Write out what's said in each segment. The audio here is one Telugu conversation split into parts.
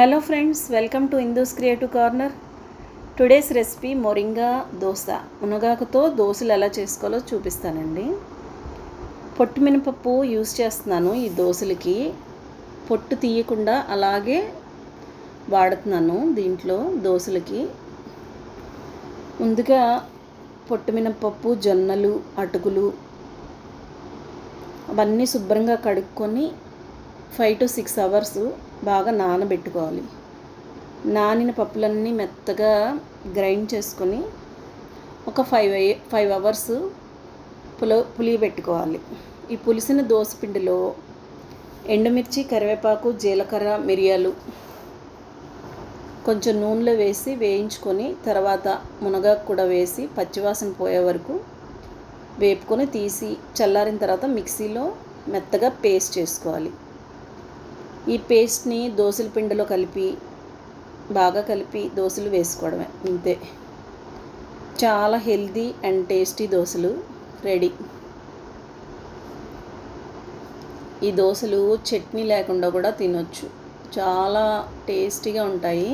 Hello friends welcome to Hindu's creative corner today's recipe moringa dosa మునగాకుతో దోశలు ఎలా చేసుకోవాలో చూపిస్తానండి. పొట్టు మినపప్పు యూస్ చేస్తున్నాను ఈ దోశలకి. పొట్టు తీయకుండా అలాగే వాడుతున్నాను దీంట్లో దోశలకి. ముందుగా పొట్టు మినపప్పు జొన్నలు అటుకులు అవన్నీ శుభ్రంగా కడుక్కొని ఫైవ్ టు సిక్స్ అవర్స్ బాగా నానబెట్టుకోవాలి. నానిన పప్పులన్నీ మెత్తగా గ్రైండ్ చేసుకొని ఒక ఫైవ్ ఫైవ్ అవర్స్ పుల పులియబెట్టుకోవాలి ఈ పులిసిన దోసపిండిలో ఎండుమిర్చి కరివేపాకు జీలకర్ర మిరియాలు కొంచెం నూనెలో వేసి వేయించుకొని తర్వాత మునగాకు కూడా వేసి పచ్చివాసన పోయే వరకు వేపుకొని తీసి చల్లారిన తర్వాత మిక్సీలో మెత్తగా పేస్ట్ చేసుకోవాలి. ఈ పేస్ట్ని దోశల పిండిలో కలిపి బాగా కలిపి దోశలు వేసుకోవడమే ఇంతే చాలా హెల్దీ అండ్ టేస్టీ దోశలు రెడీ. ఈ దోశలు చట్నీ లేకుండా కూడా తినొచ్చు. చాలా టేస్టీగా ఉంటాయి.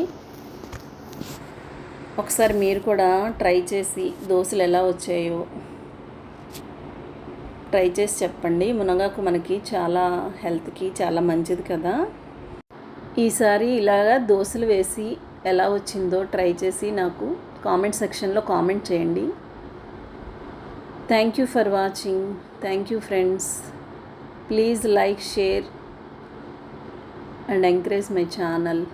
ఒకసారి మీరు కూడా ట్రై చేసి దోశలు ఎలా వచ్చాయో ట్రై చేసి చెప్పండి. మునగాకు మనకి చాలా హెల్త్కి చాలా మంచిది కదా. ఈసారి ఇలాగా దోశలు వేసి ఎలా వచ్చిందో ట్రై చేసి నాకు కామెంట్ సెక్షన్లో కామెంట్ చేయండి. Thank you for watching. Thank you friends. Please like share and encourage my channel.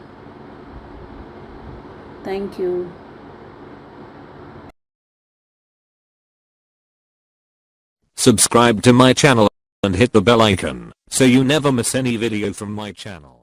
Thank you. Subscribe to my channel and hit the bell icon so you never miss any video from my channel.